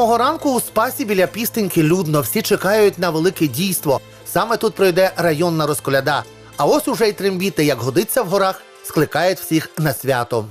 Самого ранку у спасі біля пістеньки людно всі чекають на велике дійство. Саме тут пройде районна розколяда. А ось уже й трембіти, як годиться в горах, скликають всіх на свято.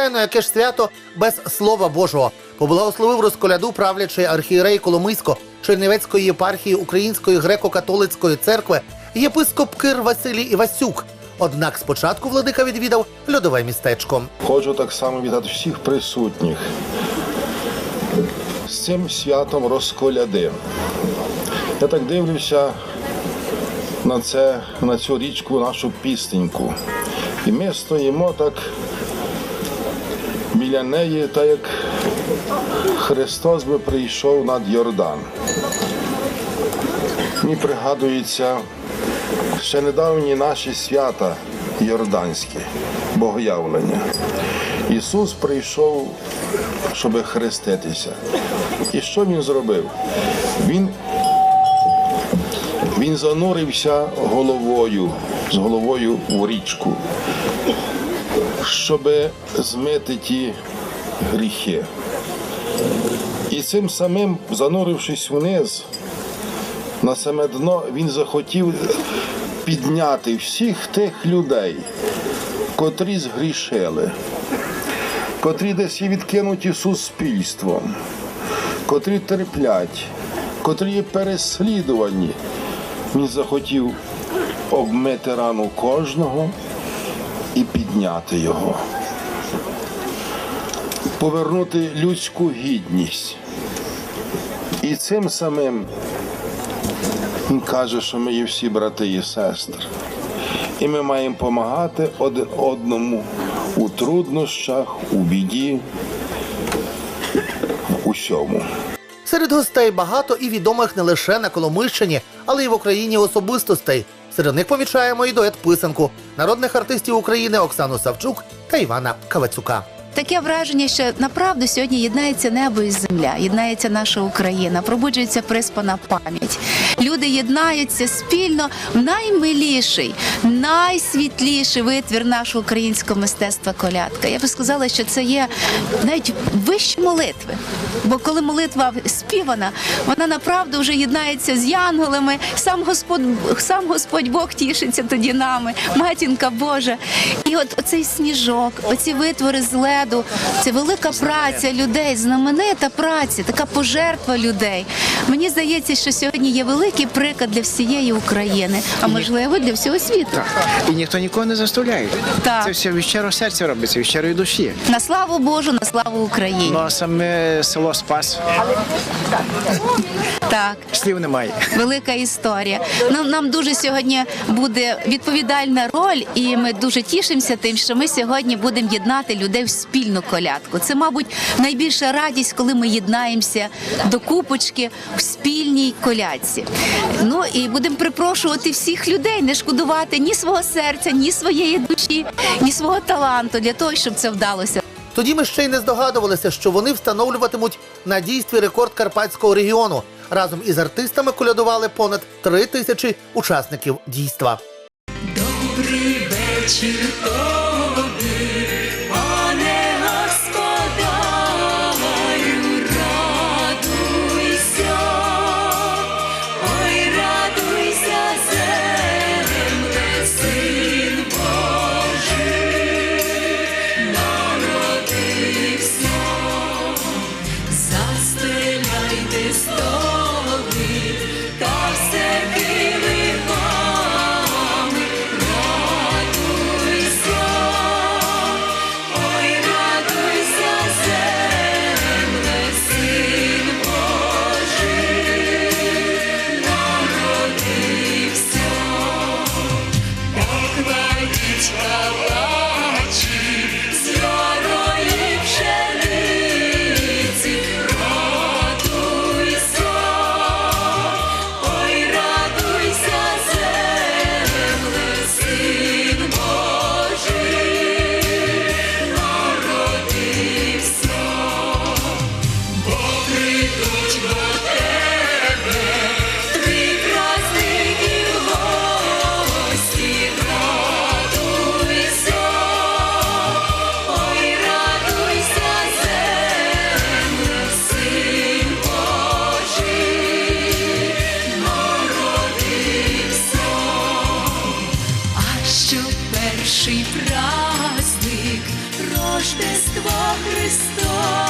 Звичайно, яке ж свято без слова Божого. Поблагословив розколяду правлячий архієрей Коломийсько Чернівецької єпархії Української греко-католицької церкви єпископ Кир Василій Івасюк. Однак спочатку владика відвідав льодове містечко. Хочу так само вітати всіх присутніх з цим святом розколяди. Я так дивлюся на це, на цю річку, нашу пістеньку. І ми стоїмо так біля неї, так як Христос би прийшов над Йордан. Мені пригадується ще недавні наші свята йорданські, богоявлення. Ісус прийшов, щоб хреститися. І що Він зробив? Він, він занурився головою, з головою у річку, щоб змити ті гріхи. І цим самим, занурившись вниз, на саме дно, він захотів підняти всіх тих людей, котрі згрішили, котрі десь відкинуті суспільством, котрі терплять, котрі є переслідувані. Він захотів обмити рану кожного і підняти його, повернути людську гідність. І цим самим він каже, що ми є всі брати і сестри. І ми маємо допомагати один одному у труднощах, у біді, усьому. Серед гостей багато і відомих не лише на Коломийщині, але й в Україні особистостей. Серед них помічаємо і дует писанку народних артистів України Оксану Савчук та Івана Кавацюка. Таке враження, що направду сьогодні єднається небо і земля, єднається наша Україна, пробуджується приспана пам'ять. Люди єднаються спільно в наймиліший, найсвітліший витвір нашого українського мистецтва колядка. Я би сказала, що це є навіть вище молитви. Бо коли молитва співана, вона направду вже єднається з янголами. Сам Господь, сам Господь Бог тішиться тоді нами, матінка Божа. І от оцей сніжок, оці витвори з леду, це велика праця людей, знаменита праця, така пожертва людей. Мені здається, що сьогодні є великий приклад для всієї України, а можливо для всього світу. І ніхто нікого не заставляє. Так. Це все від щирого серця робиться, від щирої душі. На славу Божу, на славу Україні. Ну а саме село Спас Так. слів немає. велика історія. Нам, нам дуже сьогодні буде відповідальна роль, і ми дуже тішимося тим, що ми сьогодні будемо єднати людей в спільну колядку. Це, мабуть, найбільша радість, коли ми єднаємося до купочки в спільній колядці. Ну і будемо припрошувати всіх людей не шкодувати ні свого серця, ні своєї душі, ні свого таланту для того, щоб це вдалося. Тоді ми ще й не здогадувалися, що вони встановлюватимуть на дійстві рекорд карпатського регіону. Разом із артистами колядували понад три тисячі учасників дійства. Добрий вечір перший праздник Рождество Христос.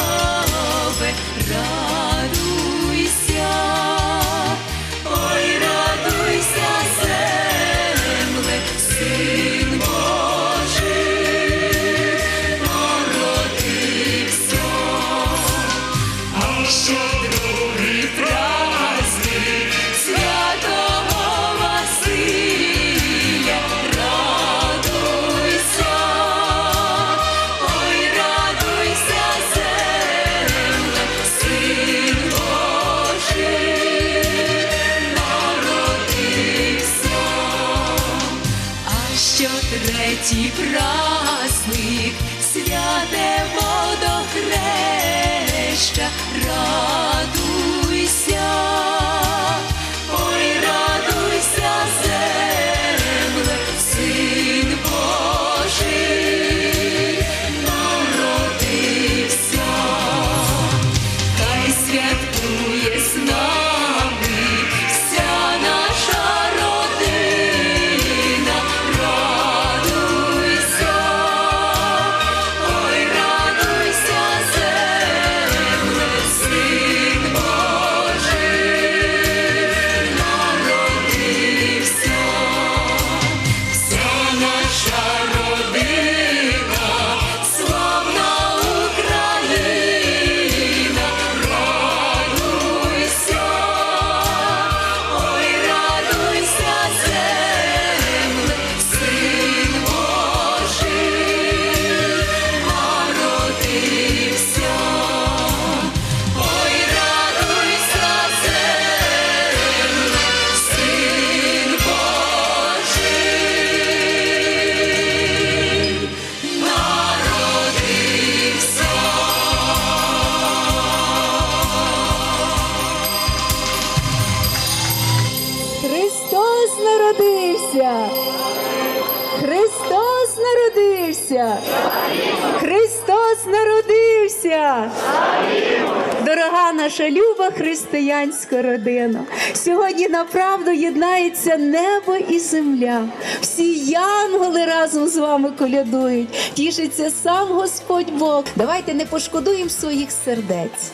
Християнська родина. Сьогодні направду єднається небо і земля. Всі янголи разом з вами колядують. Тішиться сам Господь Бог. Давайте не пошкодуємо своїх сердець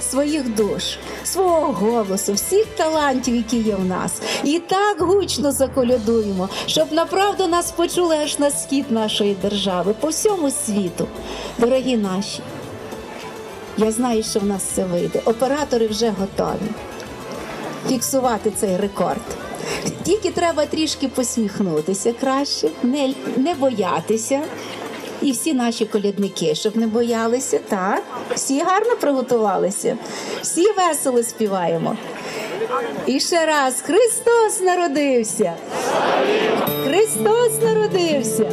своїх душ, свого голосу, всіх талантів, які є в нас, і так гучно заколядуємо, щоб направду нас почули аж на схід нашої держави, по всьому світу. Дорогі наші, я знаю, що в нас це вийде. Оператори вже готові фіксувати цей рекорд. Тільки треба трішки посміхнутися краще, не, не боятися. І всі наші колядники, щоб не боялися, так? Всі гарно приготувалися, всі весело співаємо. І ще раз Христос народився! Христос народився!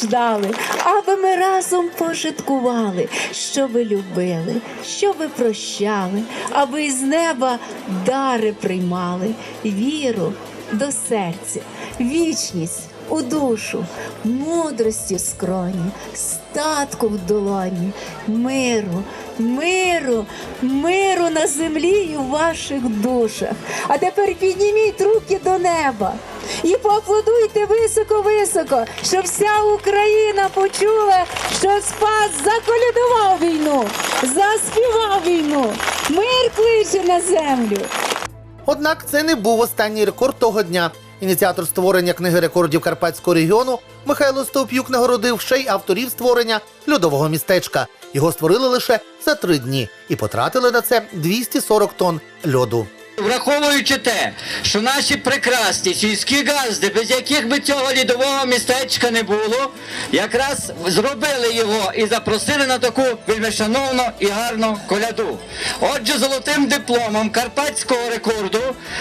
Щоб діждали, аби ми разом пожиткували, ви любили, що ви прощали, аби із неба дари приймали, віру до серця, вічність у душу, мудрості в скроні, статку в долоні, миру, миру, миру на землі і в ваших душах. А тепер підніміть руки до неба і поаплодуйте високо-високо, щоб вся Україна почула, що Спас заколядував війну, заспівав війну, мир кличе на землю. Однак це не був останній рекорд того дня. Ініціатор створення книги рекордів Карпатського регіону Михайло Стовп'юк нагородив ще й авторів створення льодового містечка. Його створили лише за три дні і потратили на це 240 тонн льоду. Враховуючи те, що наші прекрасні сільські газди, без яких би цього лідового містечка не було, якраз зробили його і запросили на таку вельмишановну і гарну коляду. Отже, золотим дипломом карпатського рекорду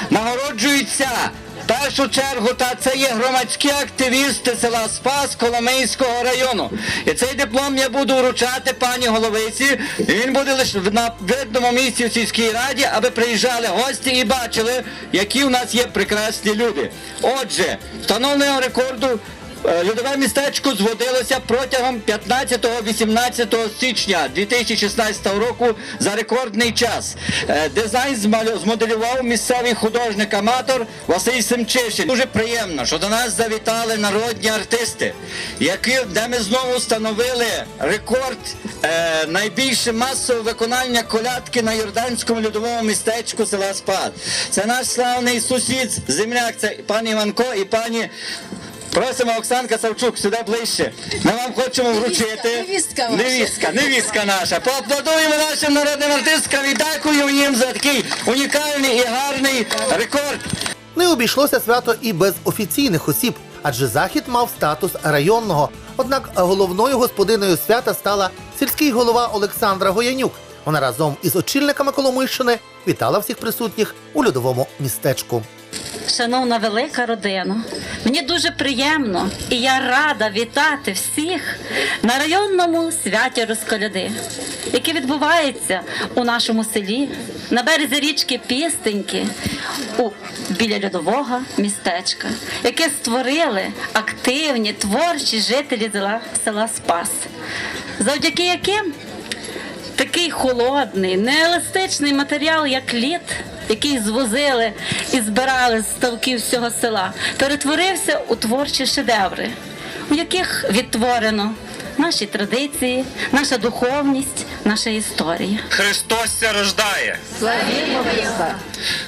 нагороджуються в першу чергу, та це є громадські активісти села Спас Коломийського району. І цей диплом я буду вручати пані головиці. Він буде лише на видному місці в сільській раді, аби приїжджали гості і бачили, які у нас є прекрасні люди. Отже, встановлення рекорду. Е, Льодове містечко зводилося протягом 15-18 січня 2016 року за рекордний час. Е, Дизайн змоделював місцевий художник-аматор Василь Семчишин. Дуже приємно, що до нас завітали народні артисти, які, де ми знову встановили рекорд е, найбільше масового виконання колядки на Йорданському льодовому містечку села Спад. Це наш славний сусід, земляк, це пан Іванко і пані. Просимо Оксанка Савчук сюди ближче. Ми вам хочемо вручити. невістка. Невістка, невістка наша. Поаплодуємо нашим народним артисткам і дякуємо їм за такий унікальний і гарний рекорд. Не обійшлося свято і без офіційних осіб, адже захід мав статус районного. Однак головною господиною свята стала сільський голова Олександра Гоянюк. Вона разом із очільниками Коломийщини вітала всіх присутніх у льодовому містечку. Шановна велика родина, мені дуже приємно і я рада вітати всіх на районному святі Розколяди, яке відбувається у нашому селі на березі річки Пістеньки у біля льодового містечка, яке створили активні творчі жителі села, Спас, завдяки яким такий холодний, нееластичний матеріал, як лід, який звозили і збирали з ставків всього села, перетворився у творчі шедеври, у яких відтворено наші традиції, наша духовність, наша історія. Христос ся рождає.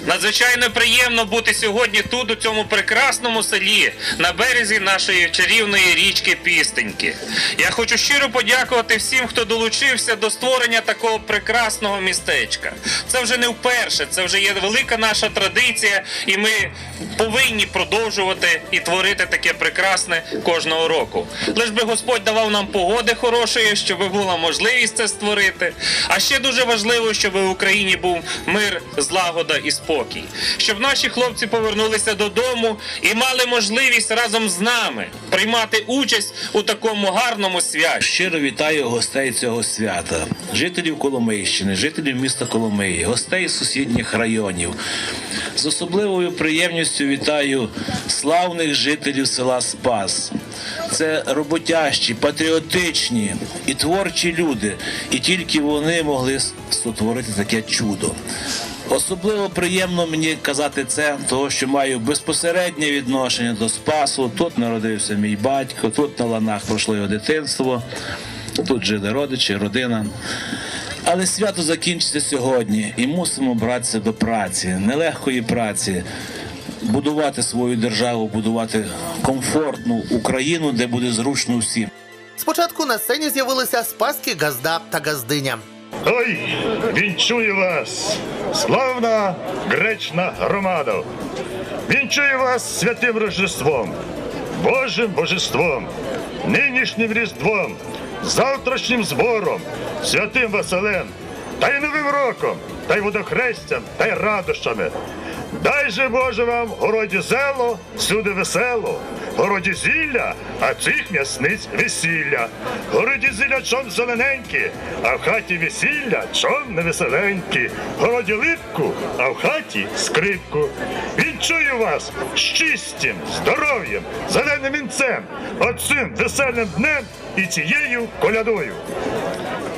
Надзвичайно приємно бути сьогодні тут, у цьому прекрасному селі, на березі нашої чарівної річки Пістеньки. Я хочу щиро подякувати всім, хто долучився до створення такого прекрасного містечка. Це вже не вперше, це вже є велика наша традиція, і ми повинні продовжувати і творити таке прекрасне кожного року. Лиш би Господь давав нам погоди хорошої, щоб була можливість це створити. А ще дуже важливо, щоб в Україні був мир, злагода і спокій, щоб наші хлопці повернулися додому і мали можливість разом з нами приймати участь у такому гарному святі. Щиро вітаю гостей цього свята, жителів Коломийщини, жителів міста Коломиї, гостей сусідніх районів. З особливою приємністю вітаю славних жителів села Спас. Це роботящі, патріотичні і творчі люди, і тільки вони могли сотворити таке чудо. Особливо приємно мені казати це, того що маю безпосереднє відношення до Спасу. Тут народився мій батько, тут на ланах пройшло його дитинство, тут жили родичі, родина. Але свято закінчиться сьогодні і мусимо братися до праці, нелегкої праці, будувати свою державу, будувати комфортну Україну, де буде зручно всім. Спочатку на сцені з'явилися спаські газда та газдиня. Ой, вінчую вас, славна гречна громада. Вінчую вас святим Рождеством, Божим Божеством, нинішнім Різдвом, завтрашнім збором, святим Василем та й Новим роком та й водохрестям, та й радощами. Дай же Боже вам городі зело, всюди весело, городі зілля, а цих м'ясниць весілля. Городі зілля чом зелененькі, а в хаті весілля чом невеселенькі. Городі липку, а в хаті скрипку. Вінчую вас щастям, здоров'ям, зеленим вінцем, оцим веселим днем і цією колядою.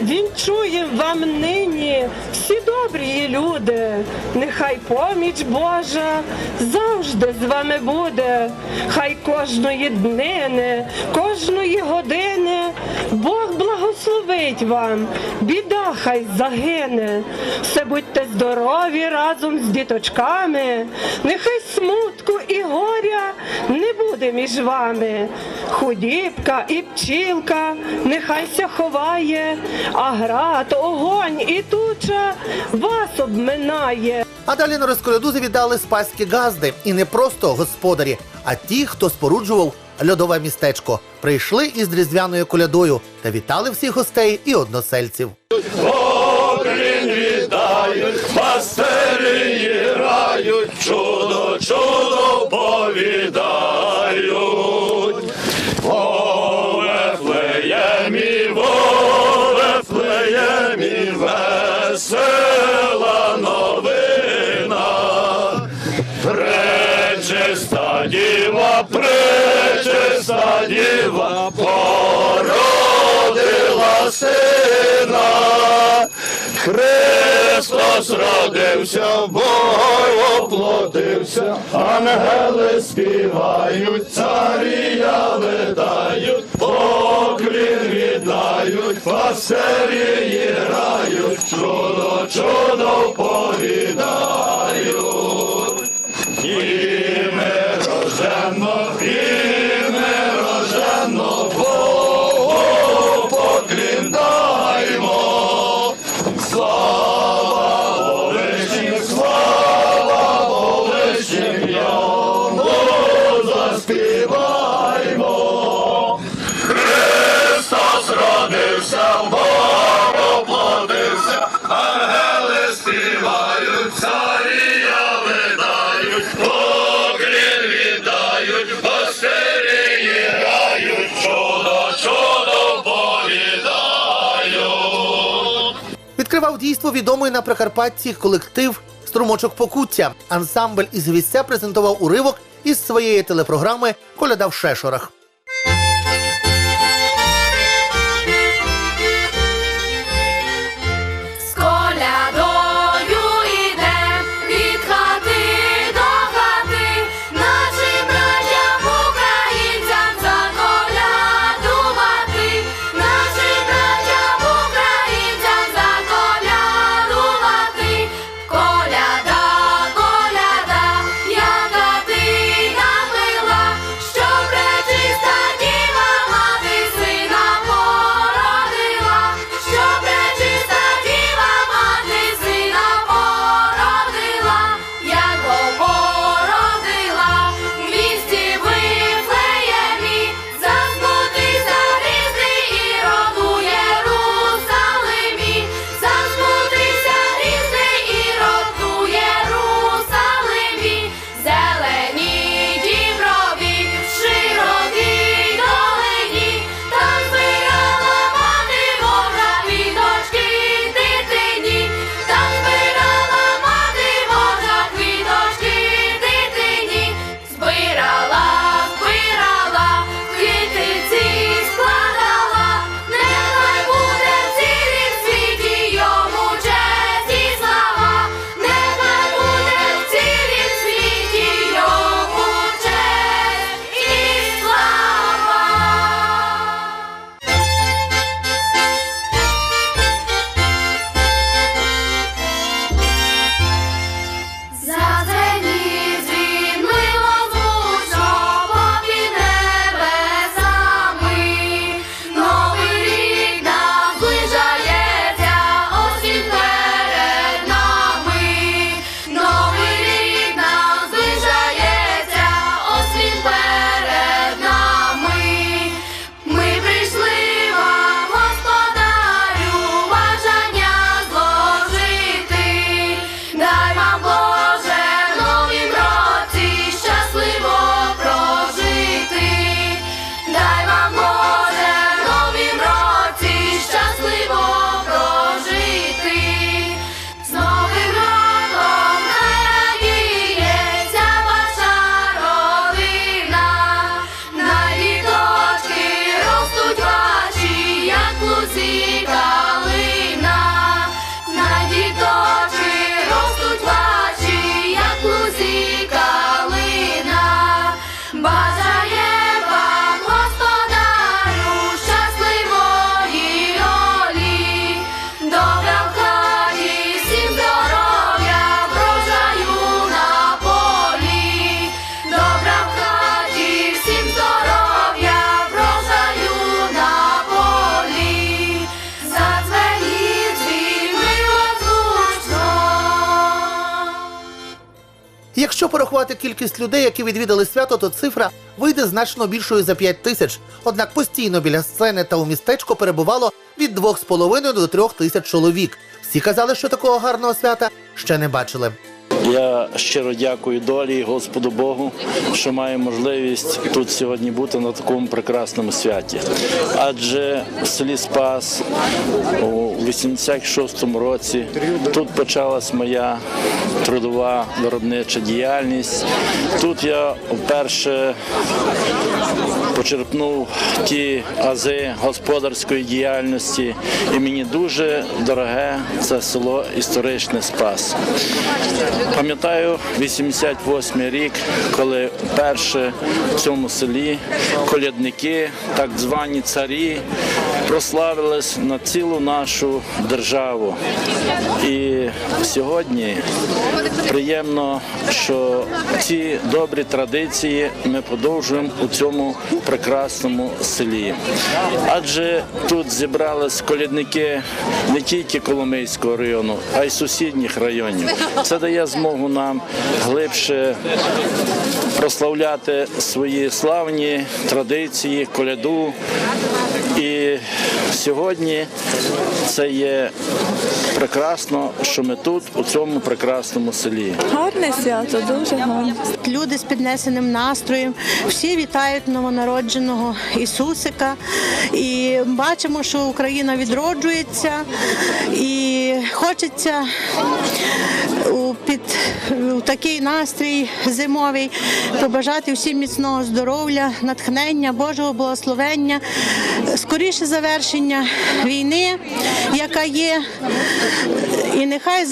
Вінчуєм вам нині. Всі добрі люди, нехай поміч Божа завжди з вами буде, хай кожної днини, кожної години Бог благословить вам, біда хай загине, все будьте здорові разом з діточками, нехай смутку і горя не буде між вами. Худібка і пчілка нехай ся ховає, а град, огонь і туча вас обминає. А далі на розколяду завідали спаські газди, і не просто господарі, а ті, хто споруджував льодове містечко, прийшли із різдвяною колядою та вітали всіх гостей і односельців. весела новина, пречиста діва, пречиста діва, породила сина. Христос родився, Бог оплотився, ангели співають, царі я летають, поклін віддають, пасері грають, чудо, чудо повідають. І ми рожемо. Відкривав дійство відомий на Прикарпатті колектив Струмочок Покуття. Ансамбль із гвістя презентував уривок із своєї телепрограми Коляда в Шешорах. Якщо порахувати кількість людей, які відвідали свято, то цифра вийде значно більшою за 5 тисяч. Однак постійно біля сцени та у містечку перебувало від 2,5 до 3 тисяч чоловік. Всі казали, що такого гарного свята ще не бачили. Я щиро дякую долі і Господу Богу, що маю можливість тут сьогодні бути на такому прекрасному святі. Адже в селі Спас у 86-му році тут почалась моя трудова виробнича діяльність. Тут я вперше почерпнув ті ази господарської діяльності, і мені дуже дороге це село історичне Спас. Пам'ятаю 88 рік, коли перші в цьому селі колядники, так звані царі, прославились на цілу нашу державу. І сьогодні приємно, що ці добрі традиції ми продовжуємо у цьому прекрасному селі. Адже тут зібрались колядники не тільки Коломийського району, а й сусідніх районів. Це дає змогу нам глибше прославляти свої славні традиції, коляду. І сьогодні це є прекрасно, що ми тут, у цьому прекрасному селі. Гарне свято, дуже гарне. Люди з піднесеним настроєм, всі вітають новонародженого Ісусика. І бачимо, що Україна відроджується і хочеться під такий настрій зимовий побажати всім міцного здоров'я, натхнення, Божого благословення, скоріше завершення війни, яка є. І нехай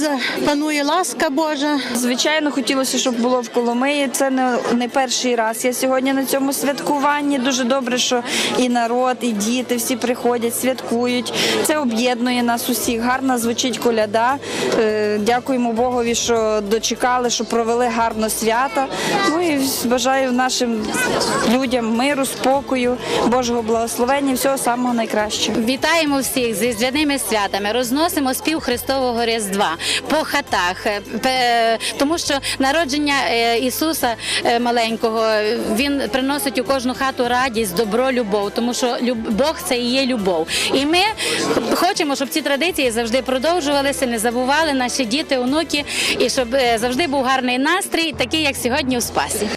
панує ласка Божа. Звичайно, хотілося, щоб було в Коломиї. Це не, не перший раз. Я сьогодні на цьому святкуванні. Дуже добре, що і народ, і діти всі приходять, святкують. Це об'єднує нас усіх. Гарно звучить коляда. Е, Дякуємо Богові, що дочекали, що провели гарно свята. Ну і бажаю нашим людям миру, спокою, Божого благословення, всього самого найкращого. Вітаємо всіх з різдвяними святами, розносимо спів Христового Різдва по хатах, е, тому що народження е, Ісуса е, маленького він приносить у кожну хату радість, добро, любов, тому що Бог це і є любов. І ми хочемо, щоб ці традиції завжди продовжувалися, не забували наші діти, онуки, і щоб завжди був гарний настрій, такий як сьогодні у Спасі.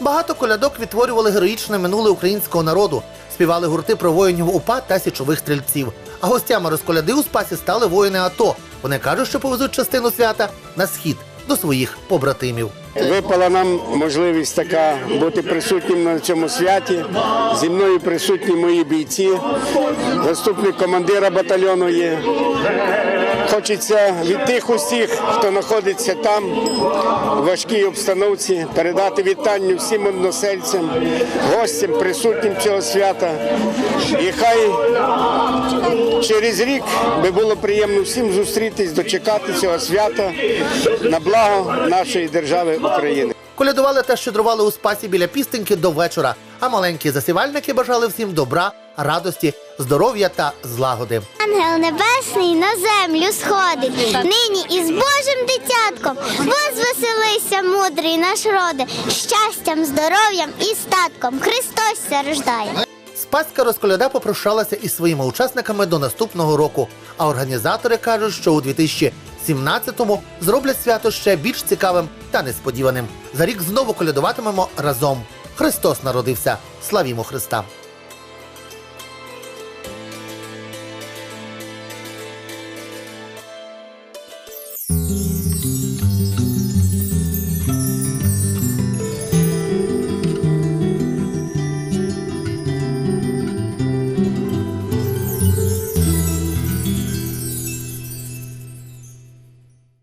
Багато колядок відтворювали героїчне минуле українського народу, співали гурти про воїнів УПА та січових стрільців. А гостями розколяди у спасі стали воїни АТО. Вони кажуть, що повезуть частину свята на схід до своїх побратимів. Випала нам можливість така бути присутнім на цьому святі. Зі мною присутні мої бійці, заступник командира батальйону є. Хочеться від тих усіх, хто знаходиться там, в важкій обстановці, передати вітання всім односельцям, гостям, присутнім цього свята. І хай через рік би було приємно всім зустрітись, дочекати цього свята на благо нашої держави України. Колядували та щедрували у спасі біля пістеньки до вечора, а маленькі засівальники бажали всім добра, радості, здоров'я та злагоди. Ангел небесний на землю сходить, нині із Божим дитятком. Возвеселися, мудрий наш роде, щастям, здоров'ям і статком. Христос ся рождає. Спаська розколяда попрощалася із своїми учасниками до наступного року. А організатори кажуть, що у 2017-му зроблять свято ще більш цікавим та несподіваним. За рік знову колядуватимемо разом. Христос народився. Славімо Христа!